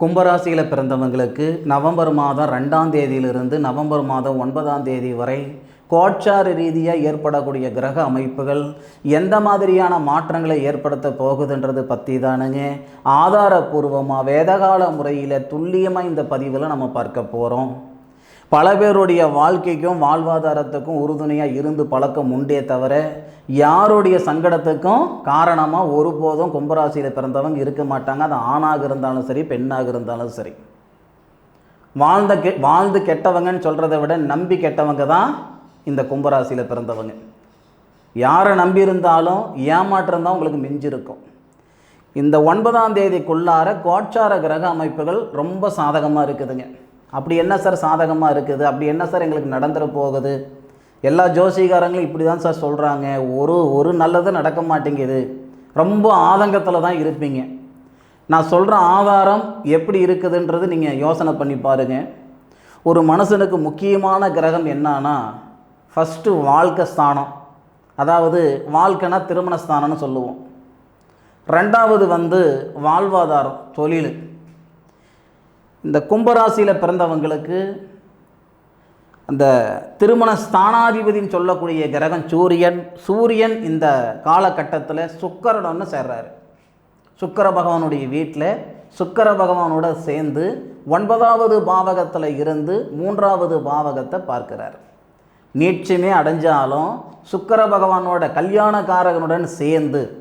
கும்பராசியில் பிறந்தவங்களுக்கு நவம்பர் மாதம் ரெண்டாம் தேதியிலிருந்து நவம்பர் மாதம் ஒன்பதாம் தேதி வரை கோட்சார ரீதியாக ஏற்படக்கூடிய கிரக அமைப்புகள் எந்த மாதிரியான மாற்றங்களை ஏற்படுத்த போகுதுன்றது பற்றி தானுங்க. ஆதாரபூர்வமாக வேதகால முறையில் துல்லியமாக இந்த பதிவில் நம்ம பார்க்க போகிறோம் பல பேருடைய வாழ்க்கைக்கும் வாழ்வாதாரத்துக்கும் உறுதுணையாக இருந்து பழக்கம் உண்டே தவிர யாருடைய சங்கடத்துக்கும் காரணமாக ஒருபோதும் கும்பராசியில் பிறந்தவங்க இருக்க மாட்டாங்க. அது ஆணாக இருந்தாலும் சரி பெண்ணாக இருந்தாலும் சரி. வாழ்ந்த கெ வாழ்ந்து கெட்டவங்கன்னு சொல்கிறத விட நம்பி கெட்டவங்க தான் இந்த கும்பராசியில் பிறந்தவங்க. யாரை நம்பி இருந்தாலும் ஏமாற்றம் தான் உங்களுக்கு மிஞ்சிருக்கும். இந்த ஒன்பதாம் தேதிக்குள்ளார கோட்சார கிரக அமைப்புகள் ரொம்ப சாதகமாக இருக்குதுங்க. அப்படி என்ன சார் சாதகமாக இருக்குது? அப்படி என்ன சார் எங்களுக்கு நடந்துட போகுது? எல்லா ஜோசிகாரங்களும் இப்படி தான் சார் சொல்கிறாங்க ஒரு ஒரு நல்லது நடக்க மாட்டேங்குது. ரொம்ப ஆதங்கத்தில் தான் இருப்பீங்க. நான் சொல்கிற ஆதாரம் எப்படி இருக்குதுன்றது நீங்கள் யோசனை பண்ணி பாருங்கள் ஒரு மனுஷனுக்கு முக்கியமான கிரகம் என்னன்னா ஃபஸ்ட்டு வாழ்க்கை ஸ்தானம். அதாவது வாழ்க்கைனா திருமண ஸ்தானம்னு சொல்லுவோம். ரெண்டாவது வந்து வாழ்வாதாரம் தொழில். இந்த கும்பராசியில் பிறந்தவங்களுக்கு அந்த திருமண ஸ்தானாதிபதின்னு சொல்லக்கூடிய கிரகம் சூரியன் சூரியன் இந்த காலகட்டத்தில் சுக்கரனு சேர்றாரு. சுக்கர பகவானுடைய வீட்டில் சுக்கர பகவானோட சேர்ந்து ஒன்பதாவது பாவகத்தில் இருந்து மூன்றாவது பாவகத்தை பார்க்கிறார். நீட்சியுமே அடைஞ்சாலும் சுக்கர பகவானோட கல்யாணக்காரகனுடன் சேர்ந்து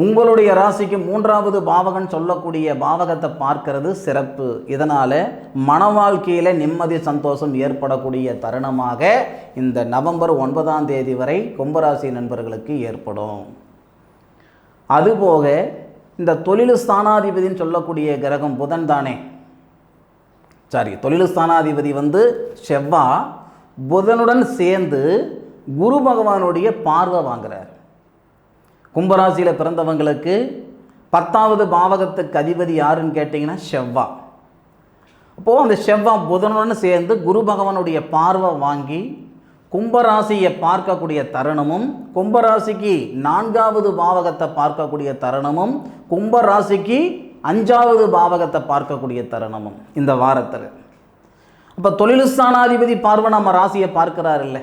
உங்களுடைய ராசிக்கு மூன்றாவது பாவகன் சொல்லக்கூடிய பாவகத்தை பார்க்கறது சிறப்பு. இதனால் மன வாழ்க்கையில் நிம்மதி சந்தோஷம் ஏற்படக்கூடிய தருணமாக இந்த நவம்பர் ஒன்பதாம் தேதி வரை கும்பராசி நண்பர்களுக்கு ஏற்படும். அதுபோக இந்த தொழில் ஸ்தானாதிபதின்னு சொல்லக்கூடிய கிரகம் புதன் தானே. சாரி தொழில் ஸ்தானாதிபதி வந்து செவ்வா. புதனுடன் சேர்ந்து குரு பகவானுடைய பார்வை வாங்குறார். கும்பராசியில் பிறந்தவங்களுக்கு பத்தாவது பாவகத்துக்கு அதிபதி யாருன்னு கேட்டிங்கன்னா செவ்வா. அப்போது அந்த செவ்வா புதனுடன் சேர்ந்து குரு பகவானுடைய பார்வை வாங்கி கும்பராசியை பார்க்கக்கூடிய தருணமும் கும்பராசிக்கு நான்காவது பாவகத்தை பார்க்கக்கூடிய தருணமும் கும்பராசிக்கு அஞ்சாவது பாவகத்தை பார்க்கக்கூடிய தருணமும் இந்த வாரத்தில். அப்போ தொழிலுஸ்தானாதிபதி பார்வை நம்ம ராசியை பார்க்கிறார் இல்லை.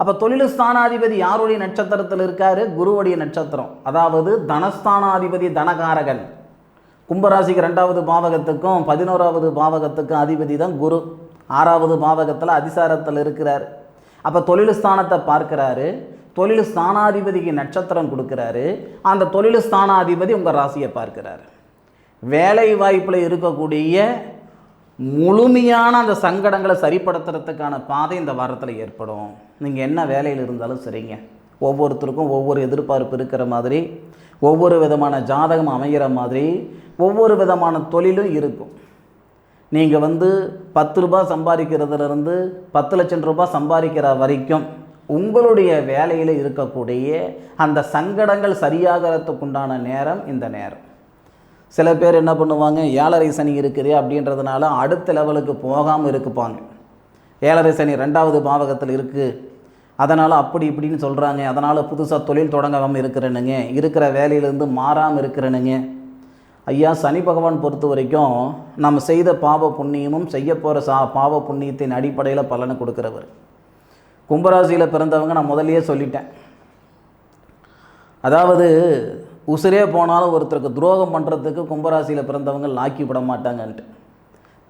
அப்போ தொழில் ஸ்தானாதிபதி யாருடைய நட்சத்திரத்தில் இருக்காரு? குருவுடைய நட்சத்திரம். அதாவது தனஸ்தானாதிபதி தனகாரகன். கும்பராசிக்கு ரெண்டாவது பாவகத்துக்கும் பதினோராவது பாவகத்துக்கும் அதிபதி தான் குரு. ஆறாவது பாவகத்தில் அதிசாரத்தில் இருக்கிறார். அப்போ தொழில் ஸ்தானத்தை பார்க்கிறாரு. தொழில் ஸ்தானாதிபதிக்கு நட்சத்திரம் கொடுக்குறாரு. அந்த தொழில் ஸ்தானாதிபதி உங்கள் ராசியை பார்க்கிறாரு. வேலை வாய்ப்பில் இருக்கக்கூடிய முழுமையான அந்த சங்கடங்களை சரிப்படுத்துறதுக்கான பாதை இந்த வாரத்தில் ஏற்படும். நீங்கள் என்ன வேலையில் இருந்தாலும் சரிங்க. ஒவ்வொருத்தருக்கும் ஒவ்வொரு எதிர்பார்ப்பு இருக்கிற மாதிரி ஒவ்வொரு விதமான ஜாதகம் அமைகிற மாதிரி ஒவ்வொரு விதமான தொழிலும் இருக்கும். நீங்கள் வந்து பத்து ரூபாய் சம்பாதிக்கிறதுலேருந்து பத்து லட்சம் ரூபாய் சம்பாதிக்கிற வரைக்கும் உங்களுடைய வேலையில் இருக்கக்கூடிய அந்த சங்கடங்கள் சரியாகிறதுக்குண்டான நேரம் இந்த நேரம். சில பேர் என்ன பண்ணுவாங்க ஏழரை சனி இருக்குது அப்படின்றதுனால அடுத்த லெவலுக்கு போகாமல் இருக்குப்பாங்க. ஏழரை சனி ரெண்டாவது பாவகத்தில் இருக்குது அதனால் அப்படி இப்படின்னு சொல்கிறாங்க அதனால் புதுசாக தொழில் தொடங்காமல் இருக்கிறேனுங்க. இருக்கிற வேலையிலேருந்து மாறாமல் இருக்கிறேனுங்க. ஐயா சனி பகவான் பொறுத்த வரைக்கும் நம்ம செய்த பாவ புண்ணியமும் செய்ய போகிற சா பாவ புண்ணியத்தின் அடிப்படையில் பலனை கொடுக்குறவர். கும்பராசியில் பிறந்தவங்க நான் முதலையே சொல்லிட்டேன். அதாவது உசுரே போனாலும் ஒருத்தருக்கு துரோகம் பண்ணுறதுக்கு கும்பராசியில் பிறந்தவங்க லாக்கி விட மாட்டாங்கன்ட்டு.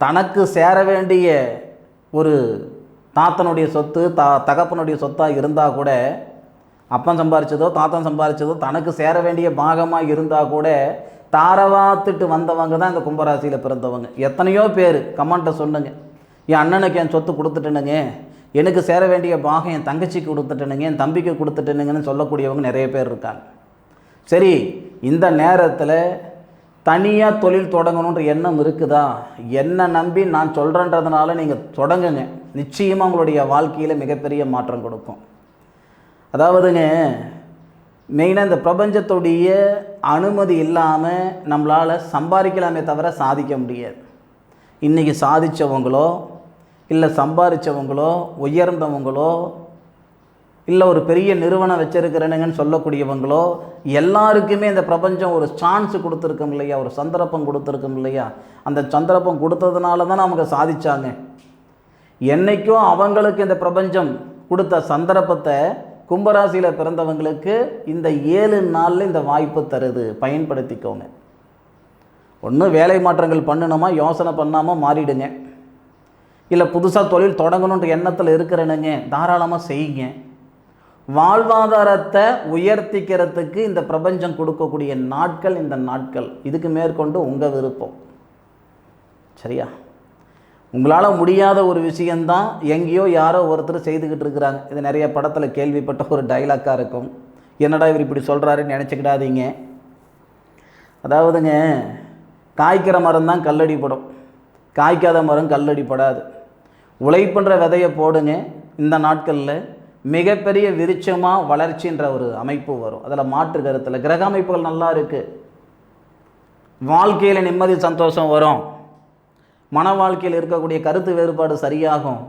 தனக்கு சேர வேண்டிய ஒரு தாத்தனுடைய சொத்து தா தகப்பனுடைய சொத்தாக இருந்தால் கூட அப்பன் சம்பாரிச்சதோ தாத்தன் சம்பாரிச்சதோ தனக்கு சேர வேண்டிய பாகமாக இருந்தால் கூட தாரவாத்துட்டு வந்தவங்க தான் இந்த கும்பராசியில் பிறந்தவங்க. எத்தனையோ பேர் கமெண்ட்டை சொல்லுங்க. என் அண்ணனுக்கு என் சொத்து கொடுத்துட்டேனுங்க. எனக்கு சேர வேண்டிய பாகம் என் தங்கச்சிக்கு கொடுத்துட்டேனுங்க என் தம்பிக்கு கொடுத்துட்டேனுங்கன்னு சொல்லக்கூடியவங்க நிறைய பேர் இருக்காங்க. சரி இந்த நேரத்தில் தனியாக தொழில் தொடங்கணுன்ற எண்ணம் இருக்குதா? என்னை நம்பி நான் சொல்கிறேன்றதுனால நீங்கள் தொடங்குங்க. நிச்சயமாக உங்களுடைய வாழ்க்கையில் மிகப்பெரிய மாற்றம் கொடுக்கும். அதாவதுங்க மெயினாக இந்த பிரபஞ்சத்துடைய அனுமதி இல்லாமல் நம்மளால் சம்பாதிக்கலாமே தவிர சாதிக்க முடியாது. இன்றைக்கி சாதித்தவங்களோ இல்லை சம்பாதிச்சவங்களோ உயர்ந்தவங்களோ இல்லை ஒரு பெரிய நிறுவனம் வச்சிருக்கிறேனுங்கன்னு சொல்லக்கூடியவங்களோ எல்லாருக்குமே இந்த பிரபஞ்சம் ஒரு சான்ஸ் கொடுத்துருக்கோம் இல்லையா? ஒரு சந்தர்ப்பம் கொடுத்துருக்கோம் இல்லையா? அந்த சந்தர்ப்பம் கொடுத்ததுனால தான் அவங்க சாதிச்சாங்க. என்னைக்கும் அவங்களுக்கு இந்த பிரபஞ்சம் கொடுத்த சந்தர்ப்பத்தை கும்பராசியில் பிறந்தவங்களுக்கு இந்த ஏழு நாளில் இந்த வாய்ப்பு தருது. பயன்படுத்திக்கோங்க. ஒன்று வேலை மாற்றங்கள் பண்ணணுமா யோசனை பண்ணாமல் மாறிடுங்க. இல்லை புதுசாக தொழில் தொடங்கணுன்ற எண்ணத்தில் இருக்கிறனுங்க. தாராளமாக செய்யுங்க. வாழ்வாதாரத்தை உயர்த்திக்கிறதுக்கு இந்த பிரபஞ்சம் கொடுக்கக்கூடிய நாட்கள் இந்த நாட்கள். இதுக்கு மேற்கொண்டு உங்கள் விருப்பம். சரியா? உங்களால் முடியாத ஒரு விஷயந்தான் எங்கேயோ யாரோ ஒருத்தர் செய்துக்கிட்டு இருக்கிறாங்க. இது நிறைய படத்தில் கேள்விப்பட்ட ஒரு டைலாக்காக இருக்கும். என்னடா இவர் இப்படி சொல்கிறாருன்னு நினச்சிக்கிடாதீங்க. அதாவதுங்க காய்க்கிற மரம் தான் கல்லடிப்படும் காய்க்காத மரம் கல்லடிப்படாது உழைப்புன்ற விதையை போடுங்க. இந்த நாட்களில் மிகப்பெரிய விருட்சமாக வளர்ச்சின்ற ஒரு அமைப்பு வரும். அதில் மாற்று கருத்தில். கிரக அமைப்புகள் நல்லா இருக்குது வாழ்க்கையில் நிம்மதி சந்தோஷம் வரும். மன வாழ்க்கையில் இருக்கக்கூடிய கருத்து வேறுபாடு சரியாகும்.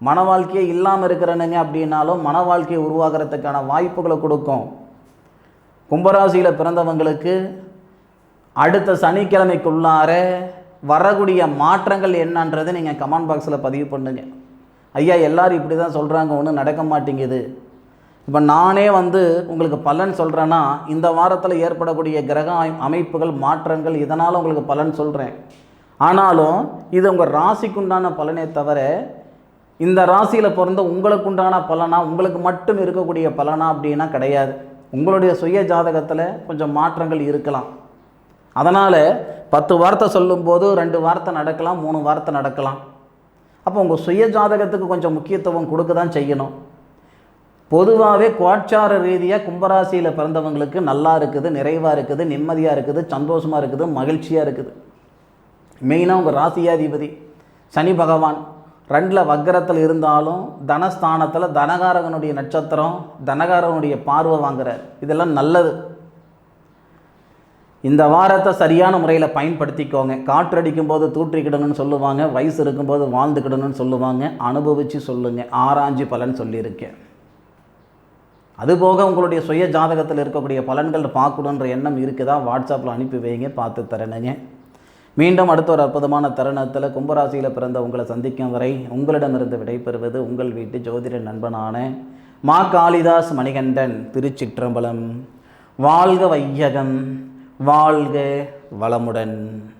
மன வாழ்க்கையே இல்லாமல் இருக்கிறனுங்க அப்படின்னாலும் மன வாழ்க்கையை உருவாகிறதுக்கான வாய்ப்புகளை கொடுக்கும். கும்பராசியில் பிறந்தவங்களுக்கு அடுத்த சனிக்கிழமைக்குள்ளார வரக்கூடிய மாற்றங்கள் என்னன்றதை நீங்கள் கமெண்ட் பாக்ஸில் பதிவு பண்ணுங்கள் ஐயா எல்லாரும் இப்படி தான் சொல்கிறாங்க ஒன்றும் நடக்க மாட்டேங்குது. இப்போ நானே வந்து உங்களுக்கு பலன் சொல்கிறேன்னா இந்த வாரத்தில் ஏற்படக்கூடிய கிரக அமை- அமைப்புகள் மாற்றங்கள் இதனால் உங்களுக்கு பலன் சொல்கிறேன் ஆனாலும் இது உங்கள் ராசிக்குண்டான பலனே தவிர இந்த ராசியில் பிறந்த உங்களுக்குண்டான பலனா உங்களுக்கு மட்டும் இருக்கக்கூடிய பலனா அப்படின்னா கிடையாது. உங்களுடைய சுய ஜாதகத்தில் கொஞ்சம் மாற்றங்கள் இருக்கலாம். அதனால் பத்து வார்த்தை சொல்லும்போது ரெண்டு வார்த்தை நடக்கலாம் மூணு வார்த்தை நடக்கலாம். அப்போ உங்கள் சுய ஜாதகத்துக்கு கொஞ்சம் முக்கியத்துவம் கொடுக்க தான் செய்யணும். பொதுவாகவே கோட்சார ரீதியாக கும்பராசியில் பிறந்தவங்களுக்கு நல்லா இருக்குது நிறைவாக இருக்குது நிம்மதியாக இருக்குது சந்தோஷமாக இருக்குது மகிழ்ச்சியாக இருக்குது. மெயினாக உங்கள் ராசியாதிபதி சனி பகவான். ரெண்டில் வக்கரத்தில் இருந்தாலும் தனஸ்தானத்தில் தனகாரகனுடைய நட்சத்திரம் தனகாரகனுடைய பார்வை வாங்குறார். இதெல்லாம் நல்லது. இந்த வாரத்தை சரியான முறையில் பயன்படுத்திக்கோங்க. காற்றடிக்கும் போது தூற்றிக்கிடணும்னு சொல்லுவாங்க. வயசு இருக்கும்போது வாழ்ந்துக்கிடணும்னு சொல்லுவாங்க. அனுபவித்து சொல்லுங்கள் ஆராய்ஞ்சு பலன் சொல்லியிருக்கேன். அதுபோக உங்களுடைய சுய ஜாதகத்தில் இருக்கக்கூடிய பலன்கள் பார்க்கணுன்ற எண்ணம் இருக்குதா? வாட்ஸ்அப்பில் அனுப்பி வைங்க. பார்த்து தரணுங்க. மீண்டும் அடுத்த ஒரு அற்புதமான தருணத்தில் கும்பராசியில் பிறந்த உங்களை சந்திக்கும் வரை உங்களிடமிருந்து விடைபெறுவது உங்கள் வீட்டு ஜோதிட நண்பனான மா காளிதாஸ் மணிகண்டன் திருச்சிற்றம்பலம். வாழ்க வையகம். வாழ்க வளமுடன்.